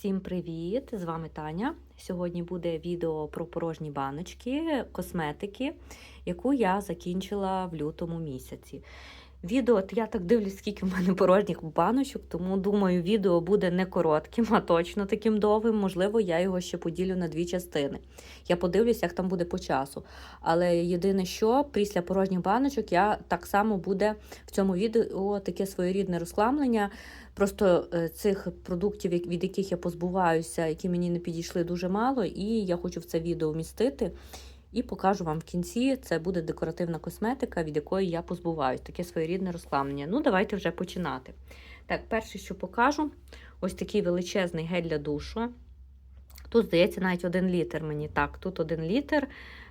Всім привіт! З вами Таня. Сьогодні буде відео про порожні баночки, косметики, яку я закінчила в лютому місяці. Відео, от я так дивлюсь, скільки в мене порожніх баночок, тому думаю, відео буде не коротким, а точно таким довгим. Можливо, я його ще поділю на дві частини. Я подивлюсь, як там буде по часу. Але єдине, що після порожніх баночок я так само буде в цьому відео таке своєрідне розкламлення. Просто е, цих продуктів, від яких я позбуваюся, які мені не підійшли дуже мало, і я хочу в це відео вмістити. І покажу вам в кінці. Це буде декоративна косметика, від якої я позбуваюсь. Таке своєрідне розкламлення. Ну, давайте вже починати. Так, перше, що покажу, ось такий величезний гель для душу. Тут, здається, навіть один літр мені. Так, тут один літр.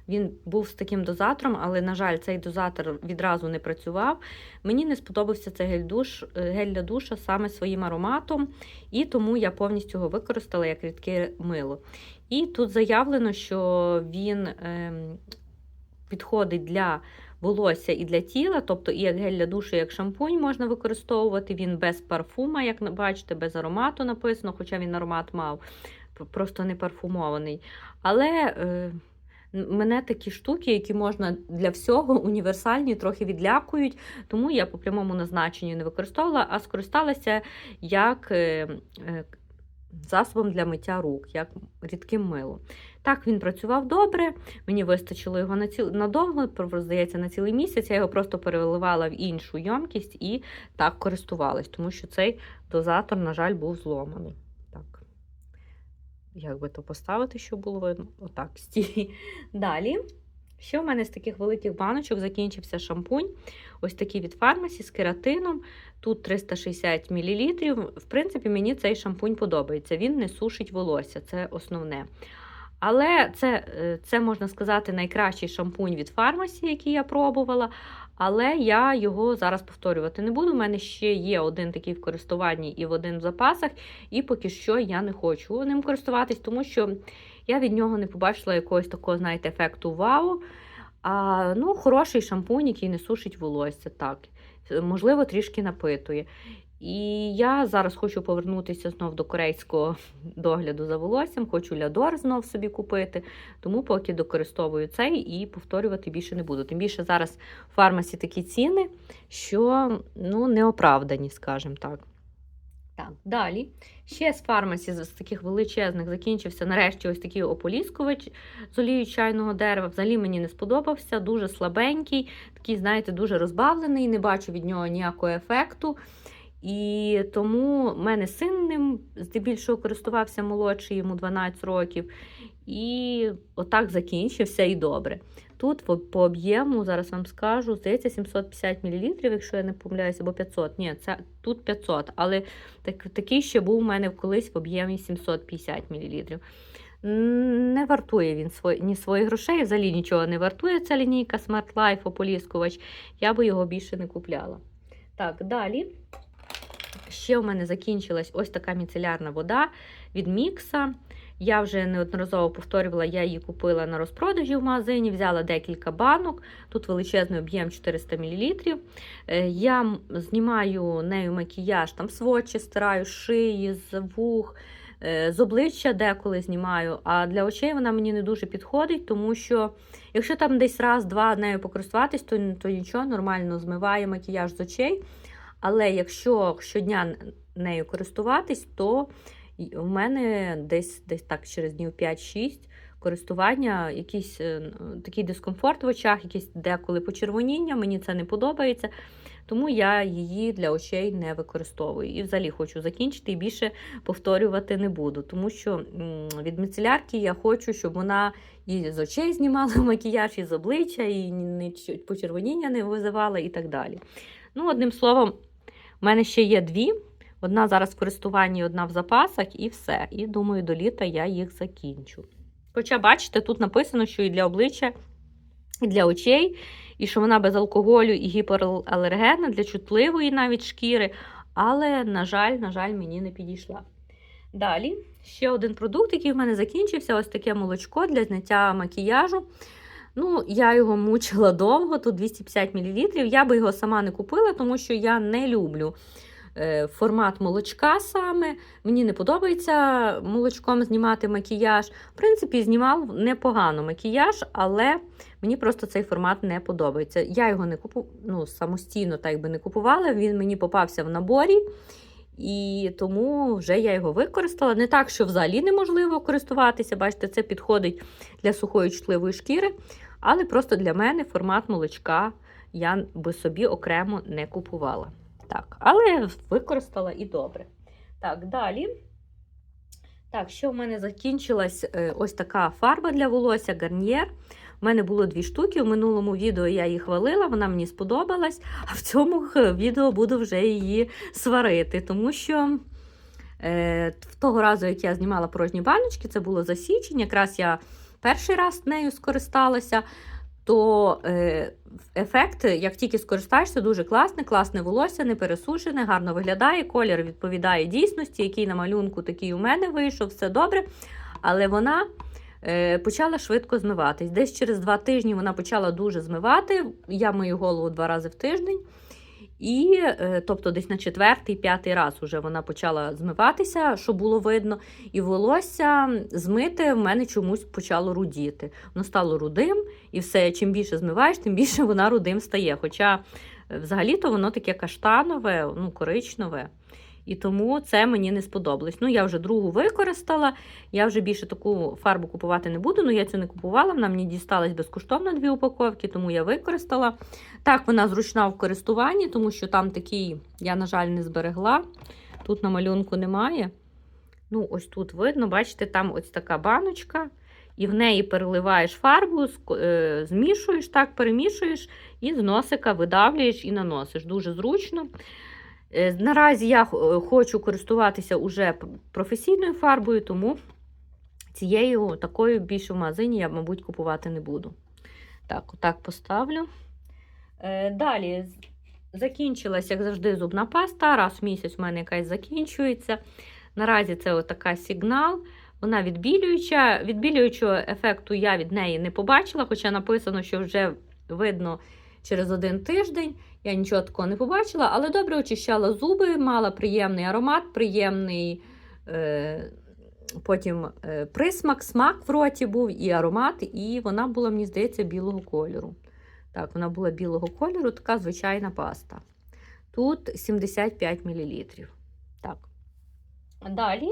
Він був з таким дозатором, але, на жаль, цей дозатор відразу не працював. Мені не сподобався цей гель, душ, е, гель для душа саме своїм ароматом, і тому я повністю його використала як рідке мило. І тут заявлено, що він ем, підходить для волосся і для тіла, тобто і як гель для душу, і як шампунь можна використовувати. Він без парфума, як бачите, без аромату написано, хоча він аромат мав, просто не парфумований. Але е, мене такі штуки, які можна для всього, універсальні, трохи відлякують, тому я по прямому назначенню не використовувала, а скористалася як е, е, засобом для миття рук, як рідким милом. Так, він працював добре, мені вистачило його на ціл... надовго, здається, на цілий місяць. Я його просто переливала в іншу йомкість і так користувалась, тому що цей дозатор, на жаль, був зломаний. Як би то поставити, щоб було видно? Отак, стій. Далі. Ще в мене з таких великих баночок закінчився шампунь. Ось такий від фармасі з кератином. Тут 360 мл. В принципі, мені цей шампунь подобається. Він не сушить волосся, це основне. Але це, е, це можна сказати, найкращий шампунь від фармасі, який я пробувала. Але я його зараз повторювати не буду. У мене ще є один такий в користуванні і в один в запасах, і поки що я не хочу ним користуватись, тому що я від нього не побачила якогось такого, знаєте, ефекту вау. А, ну, хороший шампунь, який не сушить волосся, так. Можливо, трішки напитує. І я зараз хочу повернутися знов до корейського догляду за волоссям, хочу лядор знов собі купити, тому поки докористовую цей і повторювати більше не буду. Тим більше зараз в фармасі такі ціни, що ну, неоправдані, скажімо так. Так, далі. Ще з фармасі з таких величезних закінчився нарешті ось такий ополіскувач з олією чайного дерева. Взагалі мені не сподобався, дуже слабенький, такий, знаєте, дуже розбавлений, не бачу від нього ніякого ефекту. І тому в мене син ним здебільшого користувався молодший, йому 12 років. І отак закінчився і добре. Тут по, об'єму, зараз вам скажу, здається, 750 мл, якщо я не помиляюся, або 500. Ні, це тут 500, але так, такий ще був у мене колись в об'ємі 750 мл. Не вартує він свої, ні своїх грошей, взагалі нічого не вартує ця лінійка Smart Life ополіскувач. Я би його більше не купляла. Так, далі. Ще у мене закінчилась ось така міцелярна вода від Мікса. Я вже неодноразово повторювала, я її купила на розпродажі в магазині, взяла декілька банок. Тут величезний об'єм 400 мл. Я знімаю нею макіяж, там свочі стираю, шиї, з вух, е, з обличчя деколи знімаю. А для очей вона мені не дуже підходить, тому що якщо там десь раз-два нею покористуватись, то, то нічого нормально змиває макіяж з очей. Але якщо щодня нею користуватись, то у мене десь, десь так через днів 5-6 користування, якийсь е, такий дискомфорт в очах, якісь деколи почервоніння, мені це не подобається. Тому я її для очей не використовую. І взагалі хочу закінчити і більше повторювати не буду. Тому що від міцелярки я хочу, щоб вона і з очей знімала макіяж, і з обличчя, і почервоніння не визивала, і так далі. Ну, одним словом, у мене ще є дві. Одна зараз в користуванні, одна в запасах, і все. І думаю, до літа я їх закінчу. Хоча, бачите, тут написано, що і для обличчя, і для очей, і що вона без алкоголю і гіпералергенна для чутливої навіть шкіри. Але, на жаль, на жаль, мені не підійшла. Далі ще один продукт, який в мене закінчився: ось таке молочко для зняття макіяжу. Ну, я його мучила довго, тут 250 мл. Я би його сама не купила, тому що я не люблю е, формат молочка саме. Мені не подобається молочком знімати макіяж. В принципі, знімав непогано макіяж, але мені просто цей формат не подобається. Я його не купу... ну, самостійно так би не купувала. Він мені попався в наборі. І тому вже я його використала. Не так, що взагалі неможливо користуватися. Бачите, це підходить для сухої чутливої шкіри, але просто для мене формат молочка я би собі окремо не купувала. Так, але використала і добре. Так, далі. Так, ще в мене закінчилась е, ось така фарба для волосся Garnier. У мене було дві штуки. В минулому відео я її хвалила, вона мені сподобалась, а в цьому відео буду вже її сварити, тому що е, в того разу, як я знімала порожні баночки, це було за січень, якраз я перший раз нею скористалася. То е, ефект, як тільки скористаєшся, дуже класний, класне волосся, не пересушене, гарно виглядає. Колір відповідає дійсності, який на малюнку такий у мене вийшов, все добре. Але вона почала швидко змиватись. Десь через два тижні вона почала дуже змивати. Я мию голову два рази в тиждень. І, е, тобто, десь на четвертий, п'ятий раз вже вона почала змиватися, що було видно. І волосся змите в мене чомусь почало рудіти. Воно стало рудим, і все, чим більше змиваєш, тим більше вона рудим стає. Хоча е, взагалі-то воно таке каштанове, ну, коричневе. І тому це мені не сподобалось. Ну, я вже другу використала, я вже більше таку фарбу купувати не буду, ну я цю не купувала, вона мені дісталась безкоштовно дві упаковки, тому я використала. Так, вона зручна в користуванні, тому що там такий, я, на жаль, не зберегла. Тут на малюнку немає. Ну, ось тут видно, бачите, там ось така баночка, і в неї переливаєш фарбу, е, змішуєш, так, перемішуєш, і з носика видавлюєш і наносиш. Дуже зручно. Е, Наразі я е, хочу користуватися уже професійною фарбою, тому цією такою більше в магазині я, мабуть, купувати не буду. Так, отак поставлю. Е, Далі закінчилась, як завжди, зубна паста. Раз в місяць у мене якась закінчується. Наразі це отака сигнал. Вона відбілююча. Відбілюючого ефекту я від неї не побачила, хоча написано, що вже видно через один тиждень. Я нічого такого не побачила, але добре очищала зуби, мала приємний аромат, приємний е, потім е, присмак, смак в роті був і аромат, і вона була, мені здається, білого кольору. Так, вона була білого кольору, така звичайна паста. Тут 75 мл. Так. Далі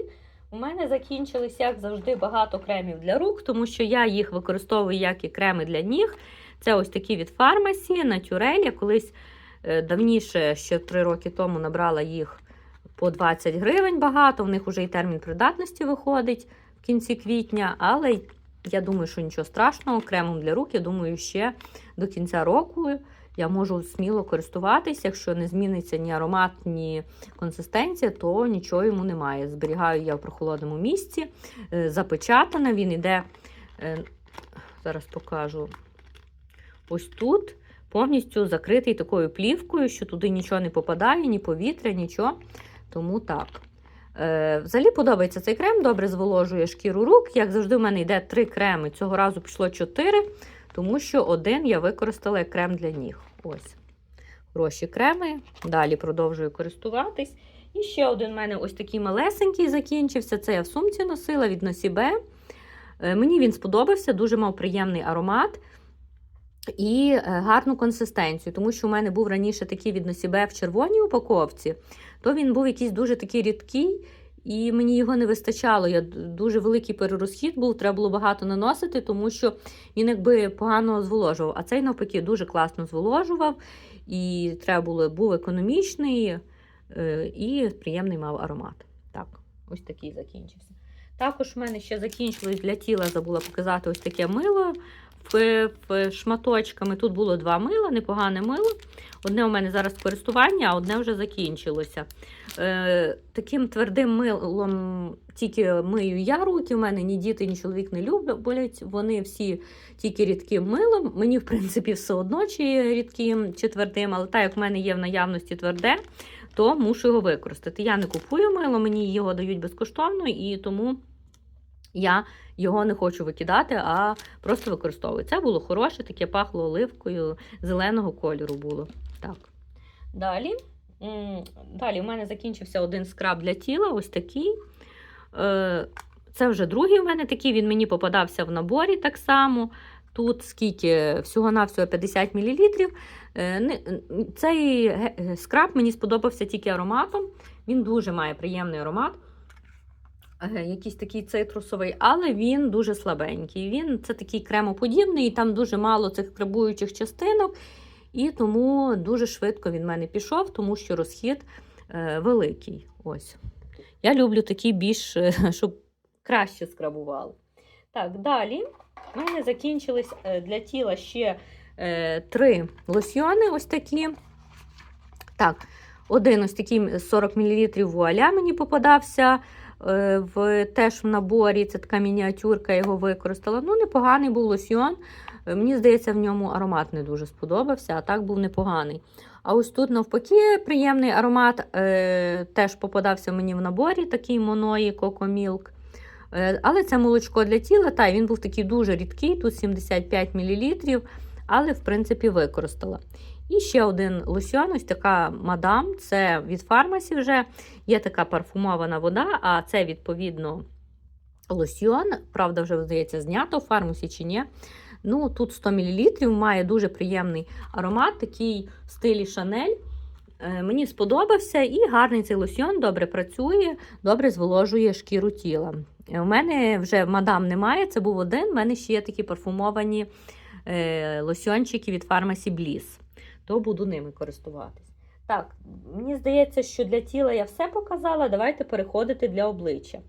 у мене закінчились, як завжди, багато кремів для рук, тому що я їх використовую як і креми для ніг. Це ось такі від фармасі, натюрель. Я колись давніше, ще 3 роки тому, набрала їх по 20 гривень багато. В них вже і термін придатності виходить в кінці квітня, але я думаю, що нічого страшного. Кремом для рук, я думаю, ще до кінця року я можу сміло користуватись. Якщо не зміниться ні аромат, ні консистенція, то нічого йому немає. Зберігаю я в прохолодному місці, е, запечатана, він іде, е, зараз покажу, ось тут. Повністю закритий такою плівкою, що туди нічого не попадає, ні повітря, нічого. Тому так. Е, взагалі подобається цей крем, добре зволожує шкіру рук. Як завжди, в мене йде три креми. Цього разу пішло чотири, тому що один я використала як крем для ніг. Ось. Хороші креми. Далі продовжую користуватись. І ще один в мене ось такий малесенький закінчився. Це я в сумці носила від Носібе. Е, Мені він сподобався, дуже мав приємний аромат і е, гарну консистенцію, тому що у мене був раніше такий від Носібе в червоній упаковці, то він був якийсь дуже такий рідкий, і мені його не вистачало. Я дуже великий перерозхід був, треба було багато наносити, тому що він якби погано зволожував. А цей навпаки дуже класно зволожував, і треба було був економічний е, і приємний мав аромат. Так, ось такий закінчився. Також в мене ще закінчилось для тіла, забула показати ось таке мило шматочками. Тут було два мила, непогане мило. Одне у мене зараз в користуванні, а одне вже закінчилося. Е, таким твердим милом тільки мию я руки. У мене ні діти, ні чоловік не люблять. Вони всі тільки рідким милом. Мені, в принципі, все одно, чи рідким, чи твердим, але так як в мене є в наявності тверде, то мушу його використати. Я не купую мило, мені його дають безкоштовно, і тому я його не хочу викидати, а просто використовую. Це було хороше, таке пахло оливкою, зеленого кольору було. Так. Далі Далі у мене закінчився один скраб для тіла, ось такий. Е, Це вже другий у мене такий, він мені попадався в наборі так само. Тут скільки всього-навсього 50 мл. Цей е, скраб мені сподобався тільки ароматом. Він дуже має приємний аромат. Е, Якийсь такий цитрусовий, але він дуже слабенький. Він це такий кремоподібний, і там дуже мало цих крабуючих частинок. І тому дуже швидко він в мене пішов, тому що розхід е, великий. Ось. Я люблю такі більш, е, щоб краще скрабували. Так, далі в мене закінчились для тіла ще три лосьйони. Ось такі. Так, один ось такий 40 мл вуаля мені попадався. Е, В теж в наборі це така мініатюрка, його використала. Ну, непоганий був лосьйон. Е, Мені здається, в ньому аромат не дуже сподобався, а так був непоганий. А ось тут, навпаки, приємний аромат е, теж попадався мені в наборі, такий моної Кокомілк. Е, але це молочко для тіла, та він був такий дуже рідкий, тут 75 мл, але, в принципі, використала. І ще один лосьон, ось така мадам, це від фармасі вже є така парфумована вода, а це, відповідно, лосьйон. Правда, вже, здається, знято в фармусі чи ні. Ну, Тут 100 мл, має дуже приємний аромат, такий в стилі Шанель. Е, Мені сподобався і гарний цей лосьйон, добре працює, добре зволожує шкіру тіла. Е, У мене вже мадам немає, це був один. У мене ще є такі парфумовані е, лосьончики від фармасі Bliss. То буду ними користуватись. Так, мені здається, що для тіла я все показала. Давайте переходити для обличчя.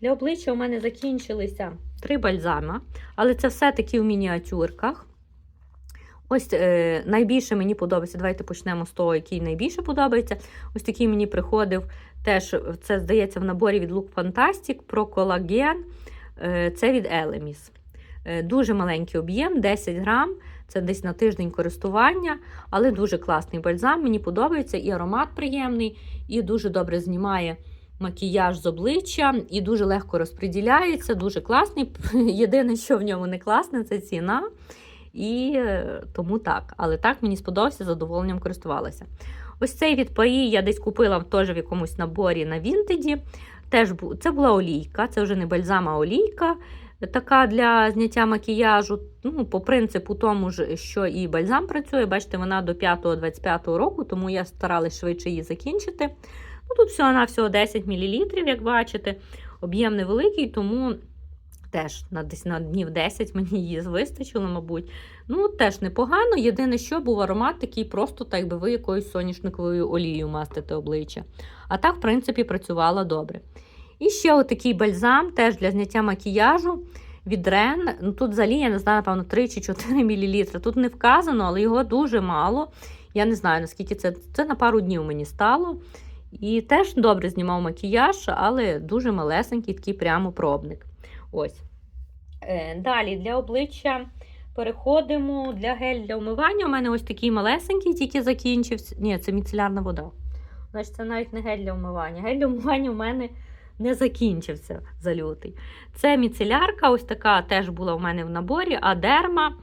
Для обличчя у мене закінчилися три бальзами, але це все-таки в мініатюрках. Ось е, найбільше мені подобається. Давайте почнемо з того, який найбільше подобається. Ось такий мені приходив теж, це здається, в наборі від Look Fantastic про колаген. Е, це від Elemis. Е, дуже маленький об'єм, 10 грам. Це десь на тиждень користування, але дуже класний бальзам. Мені подобається і аромат приємний, і дуже добре знімає макіяж з обличчя, і дуже легко розподіляється, дуже класний. Єдине, що в ньому не класне, це ціна. І е, тому так. Але так мені сподобався, задоволенням користувалася. Ось цей від Парі я десь купила теж в якомусь наборі на Вінтеді. Теж це була олійка, це вже не бальзам, а олійка. Така для зняття макіяжу. Ну, по принципу тому ж, що і бальзам працює. Бачите, вона до 5-25 року, тому я старалась швидше її закінчити. Ну, тут всього-навсього 10 мл, як бачите. Об'єм невеликий, тому теж на десь на днів 10 мені її вистачило, мабуть. Ну, теж непогано. Єдине, що був аромат такий, просто так би ви якоюсь соняшниковою олією мастите обличчя. А так, в принципі, працювала добре. І ще отакий бальзам, теж для зняття макіяжу від Рен. Ну, тут взагалі, я не знаю, напевно, 3 чи 4 мл. Тут не вказано, але його дуже мало. Я не знаю, наскільки це. Це на пару днів мені стало. І теж добре знімав макіяж, але дуже малесенький, такий прямо пробник. Ось. Е, Далі для обличчя переходимо для гель для умивання. У мене ось такий малесенький, тільки закінчився. Ні, це міцелярна вода. Значить, це навіть не гель для умивання. Гель для умивання у мене не закінчився за лютий. Це міцелярка, ось така теж була в мене в наборі, Адерма.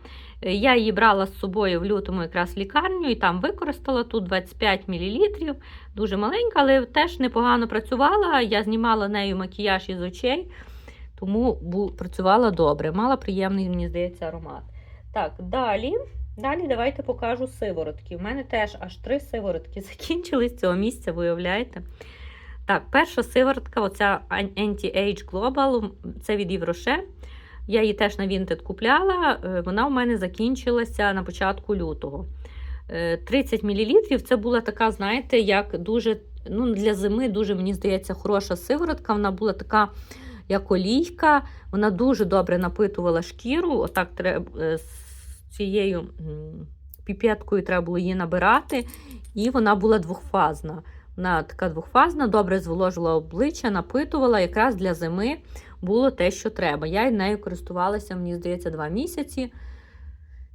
Е, Я її брала з собою в лютому якраз в лікарню і там використала тут 25 мл. Дуже маленька, але теж непогано працювала. Я знімала нею макіяж із очей, тому працювала добре. Мала приємний, мені здається, аромат. Так, далі. Далі давайте покажу сиворотки. У мене теж аж три сиворотки закінчились цього місця, виявляєте. Так, перша сиворотка, оця Anti-Age Global, це від Євроше. Я її теж на Vinted купляла. е, Вона у мене закінчилася на початку лютого. Е, 30 мл це була така, знаєте, як дуже ну, для зими дуже, мені здається, хороша сиворотка. Вона була така, як олійка. Вона дуже добре напитувала шкіру. Отак треба е, з цією піпеткою треба було її набирати. І вона була двохфазна. Вона така двохфазна, добре зволожувала обличчя, напитувала. Якраз для зими було те, що треба. Я нею користувалася, мені здається, два місяці.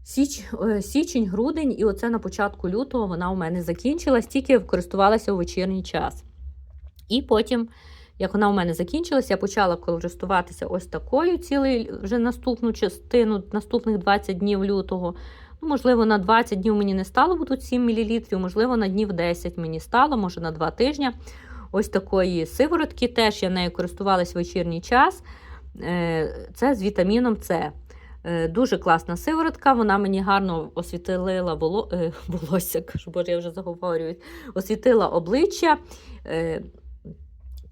Січ, е, січень, грудень, і оце на початку лютого вона у мене закінчилась, тільки користувалася у вечірній час. І потім, як вона у мене закінчилась, я почала користуватися ось такою цілий вже наступну частину, наступних 20 днів лютого. Ну, можливо, на 20 днів мені не стало, бо тут 7 мл, можливо, на днів 10 мені стало, може на 2 тижні. Ось такої сиворотки. Теж я нею користувалась в вечірній час. Е, Це з вітаміном С. Е, Дуже класна сиворотка, вона мені гарно освітлила е, волосся, кажу, боже, я вже заговорююсь, освітила обличчя.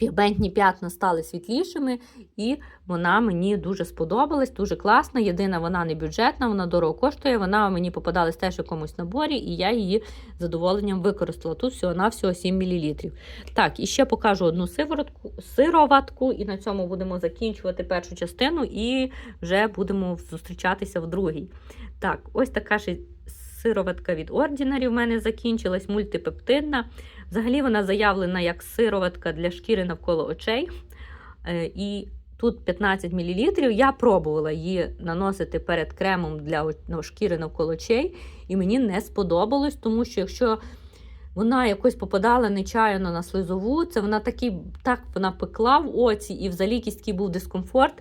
Пігментні п'ятна стали світлішими, і вона мені дуже сподобалась, дуже класна. Єдина, вона не бюджетна, вона дорого коштує. Вона мені попадалась теж в якомусь наборі, і я її з задоволенням використала. Тут всього на всього 7 мл. Так, і ще покажу одну сиворотку, сироватку, і на цьому будемо закінчувати першу частину, і вже будемо зустрічатися в другій. Так, ось така ж сироватка від Ordinary в мене закінчилась, мультипептидна. Взагалі вона заявлена як сироватка для шкіри навколо очей. Е, І тут 15 мл. Я пробувала її наносити перед кремом для ну, шкіри навколо очей, і мені не сподобалось, тому що якщо вона якось попадала нечаянно на слизову, це вона такі, так вона пекла в оці, і взагалі такий був дискомфорт,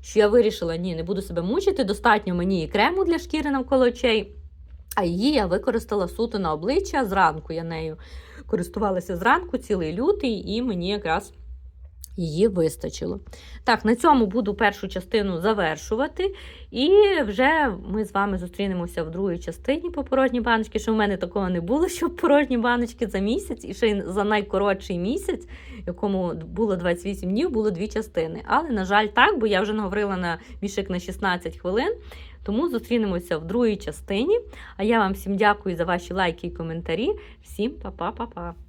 що я вирішила, ні, не буду себе мучити, достатньо мені і крему для шкіри навколо очей. А її я використала суто на обличчя зранку. Я нею користувалася зранку цілий лютий, і мені якраз її вистачило. Так, на цьому буду першу частину завершувати. І вже ми з вами зустрінемося в другій частині по порожній баночці, що в мене такого не було, щоб порожні баночки за місяць, і ще й за найкоротший місяць, якому було 28 днів, було дві частини. Але, на жаль, так, бо я вже наговорила на вішик на 16 хвилин. Тому зустрінемося в другій частині. А я вам всім дякую за ваші лайки і коментарі. Всім па-па-па-па!